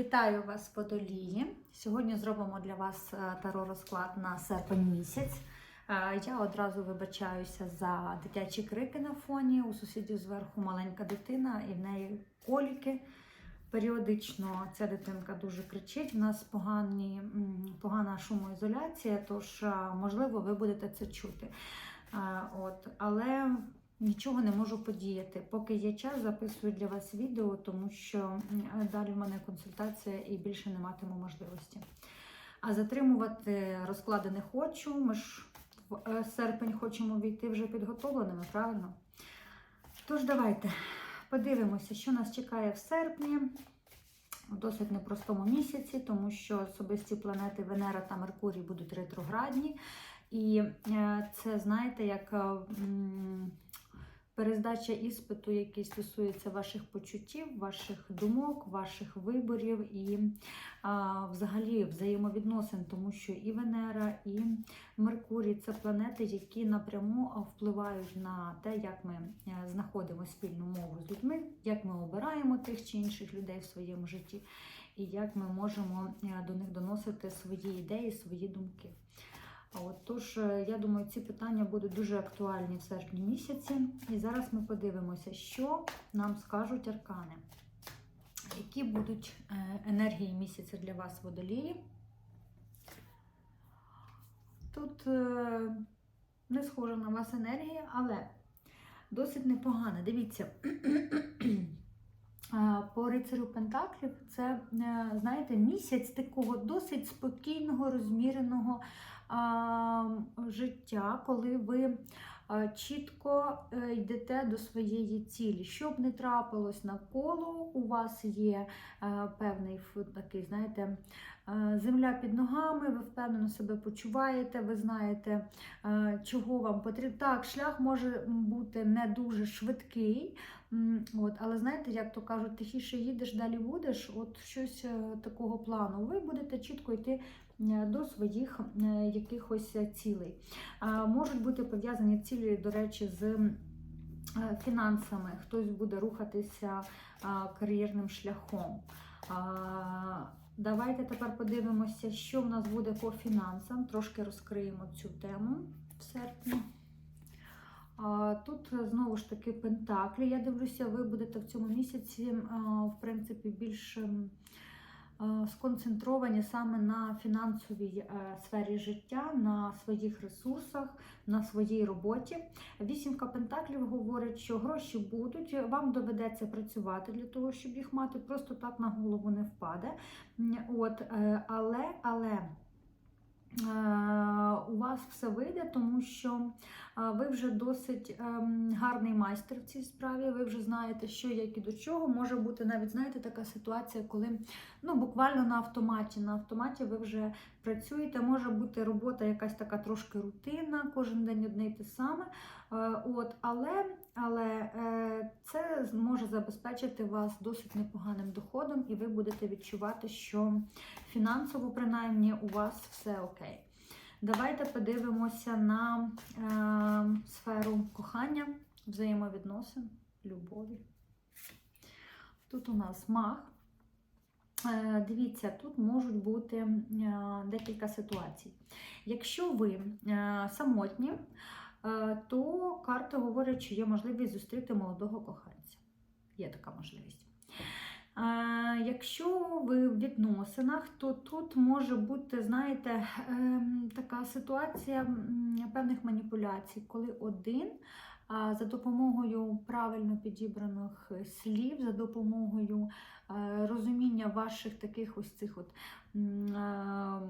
Вітаю вас водолії. Сьогодні зробимо для вас е, таро розклад на серпень місяць. Е, Я одразу вибачаюся за дитячі крики на фоні. У сусідів зверху маленька дитина і в неї коліки. Періодично ця дитинка дуже кричить. У нас погані, погана шумоізоляція, тож е, можливо ви будете це чути. От, але Нічого не можу подіяти. Поки є час, записую для вас відео, тому що далі в мене консультація і більше не матиму можливості. А затримувати розклади не хочу. Ми ж в е, серпень хочемо війти вже підготовленими, правильно? Тож, давайте подивимося, що нас чекає в серпні. У досить непростому місяці, тому що особисті планети Венера та Меркурій будуть ретроградні. І е, це, знаєте, як. Перездача іспиту, який стосується ваших почуттів, ваших думок, ваших виборів і а, взагалі взаємовідносин, тому що і Венера, і Меркурій це планети, які напряму впливають на те, як ми е, знаходимо спільну мову з людьми, як ми обираємо тих чи інших людей в своєму житті, і як ми можемо е, до них доносити свої ідеї, свої думки. От, тож, е, я думаю, ці питання будуть дуже актуальні в серпні місяці. І зараз ми подивимося, що нам скажуть аркани. Які будуть е, енергії місяця для вас водолії? Тут е, не схожа на вас енергія, але досить непогана. Дивіться, по рицарю Пентаклів це, знаєте, місяць такого досить спокійного, розміреного життя, коли ви чітко е, йдете до своєї цілі. Що б не трапилось навколо, у вас є е, певний такий, знаєте, е, земля під ногами, ви впевнено себе почуваєте, ви знаєте, чого вам потрібно. Так, шлях може бути не дуже швидкий. От, але знаєте, як то кажуть, тихіше їдеш, далі будеш. От щось такого плану. Ви будете чітко йти до своїх е, якихось е, цілей. Можуть бути пов'язані цілі, до речі, з е, фінансами. Хтось буде рухатися кар'єрним шляхом. Давайте тепер подивимося, що в нас буде по фінансам. Трошки розкриємо цю тему в серпні. Тут е, знову ж таки пентаклі. Я дивлюся, ви будете в цьому місяці, в принципі, більш е, сконцентровані саме на фінансовій е, сфері життя, на своїх ресурсах, на своїй роботі. Вісімка пентаклів говорить, що гроші будуть, вам доведеться працювати для того, щоб їх мати, просто так на голову не впаде. От, е, але, але. Е, У вас все вийде, тому що е, ви вже досить ем, гарний майстер в цій справі. Ви вже знаєте, що як і до чого. Може бути навіть знаєте така ситуація, коли ну буквально на автоматі. На автоматі ви вже працюєте. Може бути робота якась така трошки рутинна, кожен день одне й те саме. Е, От, але але це може забезпечити вас досить непоганим доходом, і ви будете відчувати, що фінансово, принаймні, у вас все окей. Давайте подивимося на е, сферу кохання, взаємовідносин, любові. Тут у нас маг. Е, Дивіться, тут можуть бути е, декілька ситуацій. Якщо ви е, самотні, е, то карти говорять, що є можливість зустріти молодого коханця. Є така можливість. Якщо ви в відносинах, то тут може бути, знаєте, ем, така ситуація певних маніпуляцій, коли один за допомогою правильно підібраних слів, за допомогою е, розуміння ваших таких ось цих от. е,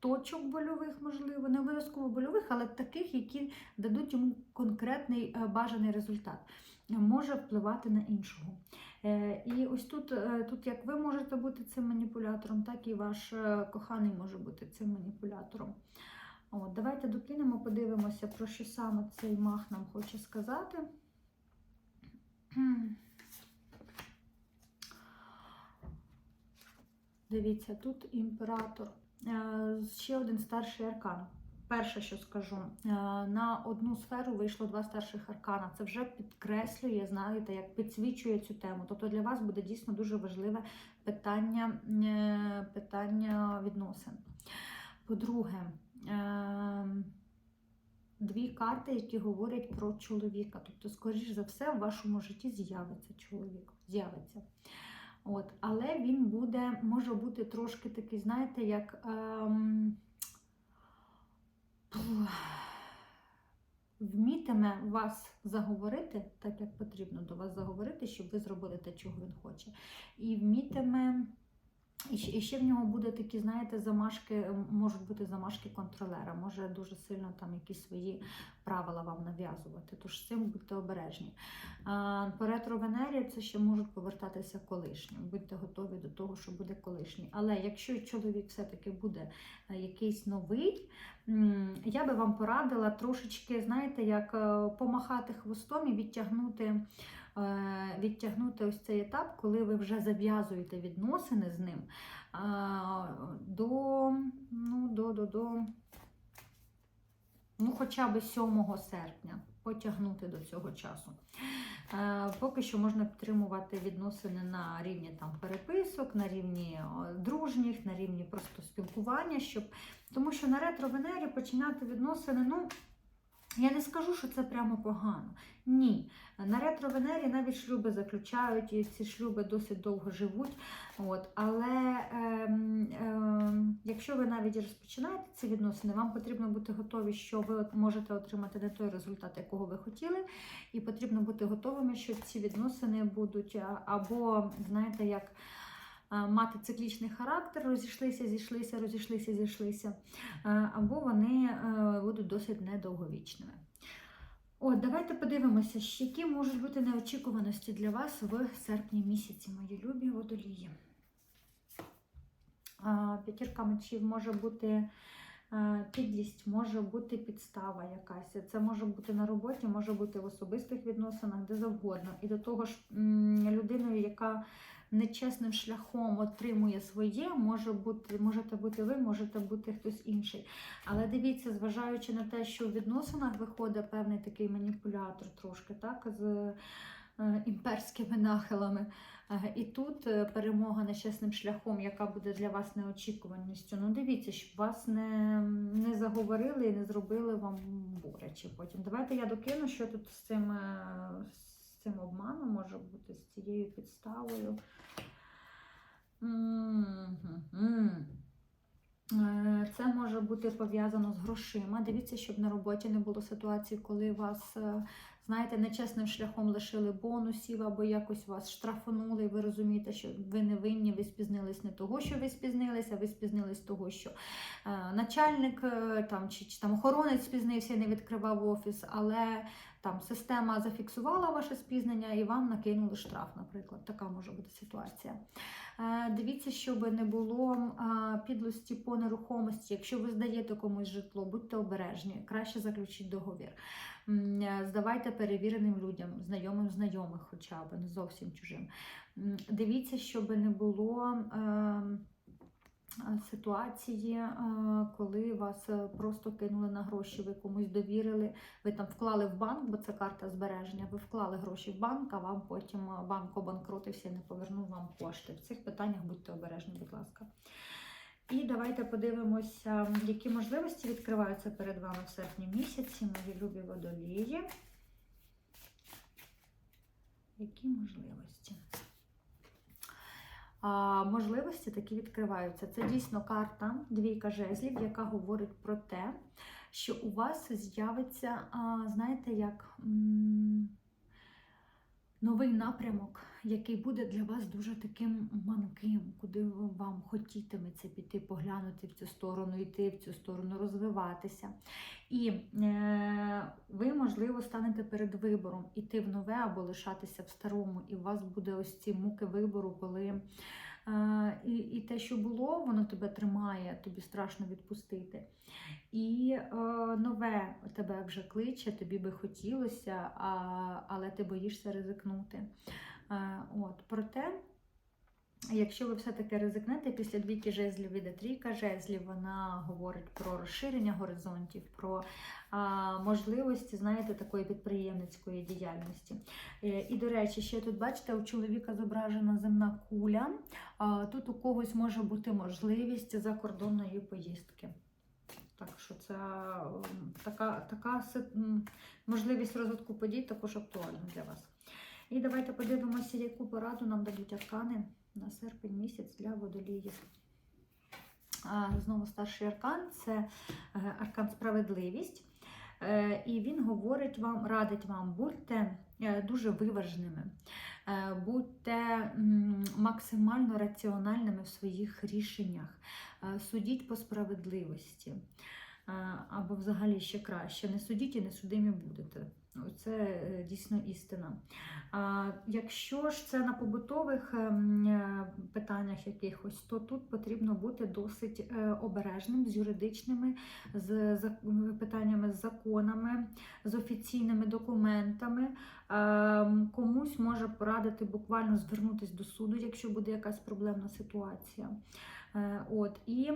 Точок больових, можливо, не обов'язково больових, але таких, які дадуть йому конкретний е, бажаний результат, може впливати на іншого. Е, І ось тут, е, тут як ви можете бути цим маніпулятором, так і ваш е, коханий може бути цим маніпулятором. От, давайте докинемо, подивимося, про що саме цей мах нам хоче сказати. Дивіться, тут імператор. Ще один старший аркан. Перше, що скажу, е, на одну сферу вийшло два старших аркана. Це вже підкреслює, знаєте, як підсвічує цю тему. Тобто для вас буде дійсно дуже важливе питання, е, питання відносин. По-друге, е, дві карти, які говорять про чоловіка. Тобто, скоріш за все, в вашому житті з'явиться чоловік. З'явиться. От, але він буде, може бути трошки такий, знаєте, як. Ем, вмітиме вас заговорити, так як потрібно до вас заговорити, щоб ви зробили те, чого він хоче. І вмітиме. І ще, в нього буде такі, знаєте, замашки, можуть бути замашки контролера, може дуже сильно там якісь свої правила вам нав'язувати. Тож з цим будьте обережні. По ретро-венері це ще можуть повертатися колишні. Будьте готові до того, що буде колишній. Але якщо чоловік все-таки буде е, якийсь новий, я би вам порадила трошечки, знаєте, як е, помахати хвостом і відтягнути. Е, Відтягнути ось цей етап, коли ви вже зав'язуєте відносини з ним до, ну, до, до, до, ну, хоча б 7 серпня потягнути до цього часу. Е, Поки що можна підтримувати відносини на рівні там, переписок, на рівні дружніх, на рівні просто спілкування, щоб... тому що на ретро-венері починати відносини, ну, я не скажу, що це прямо погано. Ні. На ретро-венері навіть шлюби заключають, і ці шлюби досить довго живуть. От. Але ем, ем, якщо ви навіть розпочинаєте ці відносини, вам потрібно бути готові, що ви можете отримати не той результат, якого ви хотіли, і потрібно бути готовими, що ці відносини будуть або, знаєте, як. Мати циклічний характер, розійшлися, зійшлися, розійшлися, зійшлися, е, або вони е, будуть досить недовговічними. От, давайте подивимося, які можуть бути неочікуваності для вас в серпні місяці, мої любі водолії. П'ятірка мечів може бути підлість, може бути підстава якась. Це може бути на роботі, може бути в особистих відносинах, де завгодно. І до того ж, людиною, яка нечесним шляхом отримує своє, може бути, можете бути ви, можете бути хтось інший. Але дивіться, зважаючи на те, що в відносинах виходить певний такий маніпулятор трошки, так, з е, імперськими нахилами. І тут е, перемога нечесним шляхом, яка буде для вас неочікуваністю. Ну, дивіться, щоб вас не, не заговорили і не зробили вам боляче потім. Давайте я докину, що тут з цим, е, з цим обманом може бути, з цією підставою. Е, Це може бути пов'язано з грошима. Дивіться, щоб на роботі не було ситуації, коли вас, знаєте, нечесним шляхом лишили бонусів або якось вас штрафанули, і ви розумієте, що ви не винні, ви спізнились не того, що ви спізнилися, ви спізнились того, що е, начальник е, там, чи, чи там охоронець спізнився і не відкривав офіс, але там система зафіксувала ваше спізнення і вам накинули штраф, наприклад. Така може бути ситуація. Е, Дивіться, щоб не було підлості по нерухомості. Якщо ви здаєте комусь житло, будьте обережні, краще заключіть договір. Е, Здавайте перевіреним людям, знайомим знайомих, хоча б не зовсім чужим. Дивіться, щоб не було. ем, Ситуації, е, коли вас е, просто кинули на гроші, ви комусь довірили, ви там вклали в банк, бо це карта збереження. Ви вклали гроші в банк, а вам потім банк обанкрутився і не повернув вам кошти. В цих питаннях будьте обережні, будь ласка. І давайте подивимося, які можливості відкриваються перед вами в серпні місяці, мої любі водолії. Які можливості? А, можливості такі відкриваються. Це дійсно карта двійка жезлів, яка говорить про те, що у вас з'явиться, знаєте, як м, новий напрямок, який буде для вас дуже таким манким, куди вам хотітиметься піти, поглянути в цю сторону, йти в цю сторону, розвиватися. І е, ви, можливо, станете перед вибором іти в нове або лишатися в старому, і у вас буде ось ці муки вибору, коли. І, і те, що було, воно тебе тримає, тобі страшно відпустити. І е, нове тебе вже кличе, тобі би хотілося, а, але ти боїшся ризикнути. Е, от, проте Якщо ви все-таки ризикнете після двійки жезлів іде трійка жезлів, вона говорить про розширення горизонтів, про а, можливості, знаєте, такої підприємницької діяльності. Е, І, до речі, ще тут, бачите, у чоловіка зображена земна куля. А, Тут у когось може бути можливість закордонної поїздки. Так що це така, така можливість розвитку подій також актуальна для вас. І давайте подивимося, яку пораду нам дадуть аркани на серпень місяць для водоліїв. Знову старший аркан це е, аркан справедливість. Е, І він говорить вам, радить вам, будьте е, дуже виваженими, е, будьте максимально раціональними в своїх рішеннях, судіть по справедливості. Або взагалі ще краще, не судіть і не судимі будете. Це е, дійсно істина. А Якщо ж це на побутових ем, е, питаннях якихось, то тут потрібно бути досить е, обережним з юридичними з питаннями з законами, з офіційними документами. Ем, Комусь може порадити буквально звернутися до суду, якщо буде якась проблемна ситуація. От і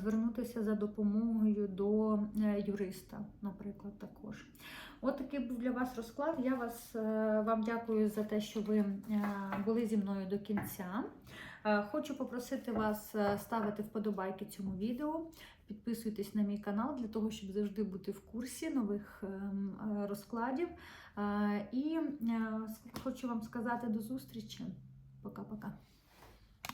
звернутися за допомогою до е, юриста, наприклад, також. От такий був для вас розклад. Я вас е, вам дякую за те, що ви е, були зі мною до кінця. Е, Хочу попросити вас е, ставити вподобайки цьому відео, підписуйтесь на мій канал для того, щоб завжди бути в курсі нових е, розкладів. Е, І е, хочу вам сказати до зустрічі. Пока-пока.